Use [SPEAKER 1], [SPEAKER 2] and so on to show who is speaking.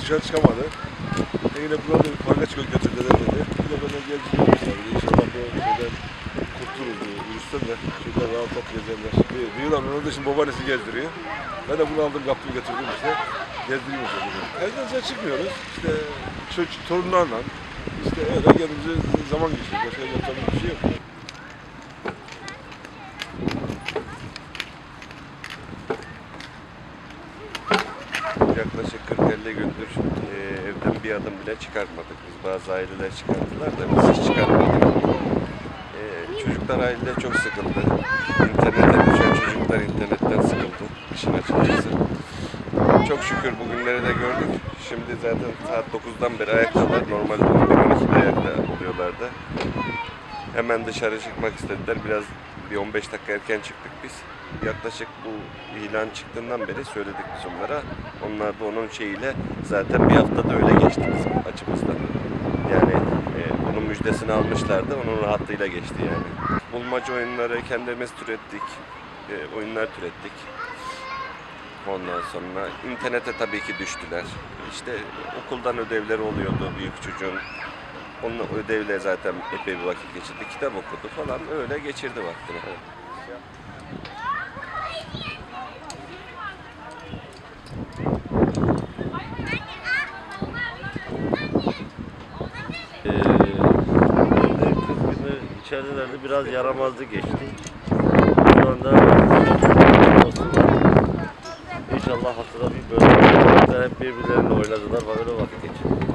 [SPEAKER 1] dışarı çıkamadı. E yine buna da pangaç göl götürdüler dedi. Bir de bana geleceğiz dedi. İnşallah bu şeyden kurtuluruz bu virüsten de. Şurada rahat rahat gezerler. Bir, bir yılan onu da şimdi babaannesi gezdiriyor. Ben de bunu aldım kaptım götürdüm işte. Gezdiriyorum işte. Evden dışarı çıkmıyoruz. İşte çocuk, torunlarla. İşte öyle kendimize zaman geçiriyoruz. Başka yapacağımız bir şey yok.
[SPEAKER 2] Yaklaşık 40-50 gündür e, evden bir adım bile çıkartmadık. Biz bazı aileler çıkarttılar da biz hiç çıkartmadık. E, çocuklar ailede çok sıkıldı. İnternete düşen çocuklar internetten sıkıldı. İşin açıkçası. Çok şükür bugünleri de gördük. Şimdi zaten saat 9'dan beri ayaktalar. Normalde 11-12'de ayakta oluyorlardı. Hemen dışarı çıkmak istediler. Biraz bir 15 dakika erken çıktık biz. Yaklaşık bu ilan çıktığından beri söyledik biz onlara. Onlar da onun şeyiyle zaten bir haftada öyle geçti bizim açımızdan. Yani e, bunun müjdesini almışlardı. Onun rahatlığıyla geçti yani. Bulmaca oyunları kendimiz türettik. E, oyunlar türettik. Ondan sonra internete tabii ki düştüler. İşte okuldan ödevleri oluyordu büyük çocuğun. Onun ödevle zaten epey bir vakit geçirdi. Kitap okudu falan öyle geçirdi vaktini.
[SPEAKER 3] Ee, biraz yaramazdı geçti. Şu anda dostlar. İnşallah haftada bir böyle hep birbirleriyle oynadılar. Böyle vakit geçirdi.